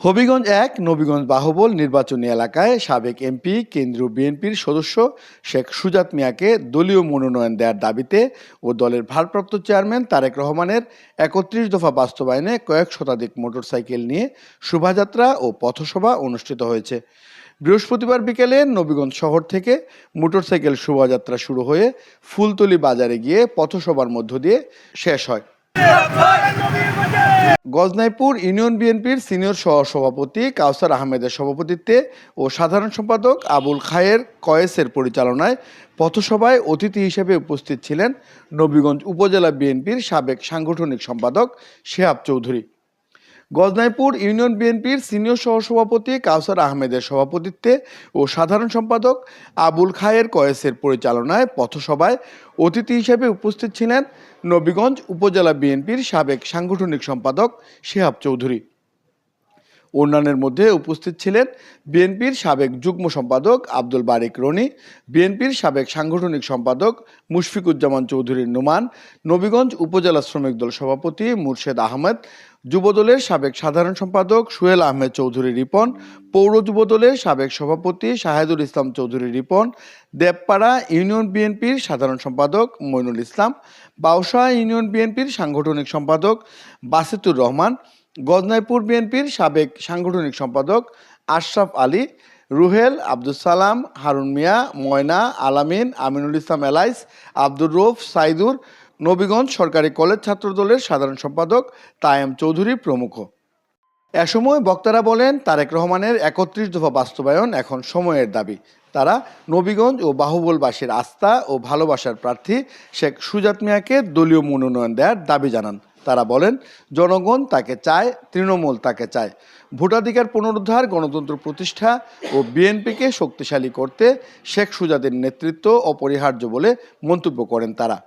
হবিগঞ্জ এক, নবীগঞ্জ বাহুবল নির্বাচনী এলাকায় সাবেক এমপি, কেন্দ্রীয় বিএনপির সদস্য শেখ সুজাত মিয়াকে দলীয় মনোনয়ন দেওয়ার দাবিতে ও দলের ভারপ্রাপ্ত চেয়ারম্যান তারেক রহমানের একত্রিশ দফা বাস্তবায়নে কয়েক শতাধিক মোটরসাইকেল নিয়ে শোভাযাত্রা ও পথসভা অনুষ্ঠিত হয়েছে। বৃহস্পতিবার বিকেলে নবীগঞ্জ শহর থেকে মোটরসাইকেল শোভাযাত্রা শুরু হয়ে ফুলতলি বাজারে গিয়ে পথসভার মধ্য দিয়ে শেষ হয়। গজনাইপুর ইউনিয়ন বিএনপির সিনিয়র সহ সভাপতি কাউসার আহমেদের সভাপতিত্বে ও সাধারণ সম্পাদক আবুল খায়ের কয়েসের পরিচালনায় পথসভায় অতিথি হিসেবে উপস্থিত ছিলেন নবীগঞ্জ উপজেলা বিএনপির সাবেক সাংগঠনিক সম্পাদক শেহাব চৌধুরী। গজনাইপুর ইউনিয়ন বিএনপির সিনিয়র সহসভাপতি কাউসার আহমেদের সভাপতিত্বে ও সাধারণ সম্পাদক আবুল খায়ের কয়েসের পরিচালনায় পথসভায় অতিথি হিসেবে উপস্থিত ছিলেন নবীগঞ্জ উপজেলা বিএনপির সাবেক সাংগঠনিক সম্পাদক শেহাব চৌধুরী। অন্যান্যের মধ্যে উপস্থিত ছিলেন বিএনপির সাবেক যুগ্ম সম্পাদক আব্দুল বারিক রনি, বিএনপির সাবেক সাংগঠনিক সম্পাদক মুশফিকুজ্জামান চৌধুরী নোমান, নবীগঞ্জ উপজেলা শ্রমিক দল সভাপতি মুর্শেদ আহমেদ যুবদলের সাবেক সাধারণ সম্পাদক সুহেল আহমেদ চৌধুরী রিপন, পৌর যুবদলের সাবেক সভাপতি শাহেদুল ইসলাম চৌধুরী রিপন, দেবপাড়া ইউনিয়ন বিএনপির সাধারণ সম্পাদক মইনুল ইসলাম, বাউসা ইউনিয়ন বিএনপির সাংগঠনিক সম্পাদক বাসিতুর রহমান, গজনাইপুর বিএনপির সাবেক সাংগঠনিক সম্পাদক আশরাফ আলী, রুহেল আব্দুল সালাম, হারুন মিয়া, ময়না, আলামিন, আমিনুল ইসলাম এলাইস, আব্দুর রৌফ সাইদুর নবীগঞ্জ সরকারি কলেজ ছাত্রদলের সাধারণ সম্পাদক তায়েম চৌধুরী প্রমুখ। এ সময় বক্তারা বলেন, তারেক রহমানের একত্রিশ দফা বাস্তবায়ন এখন সময়ের দাবি। তারা নবীগঞ্জ ও বাহুবলবাসীর আস্থা ও ভালোবাসার প্রার্থী শেখ সুজাত মিয়াকে দলীয় মনোনয়ন দেওয়ার দাবি জানান। তারা বলেন, জনগণ তাকে চায়, তৃণমূল তাকে চায়। ভোটাধিকার পুনরুদ্ধার, গণতন্ত্র প্রতিষ্ঠা ও বিএনপিকে শক্তিশালী করতে শেখ সুজাদের নেতৃত্ব অপরিহার্য বলে মন্তব্য করেন তারা।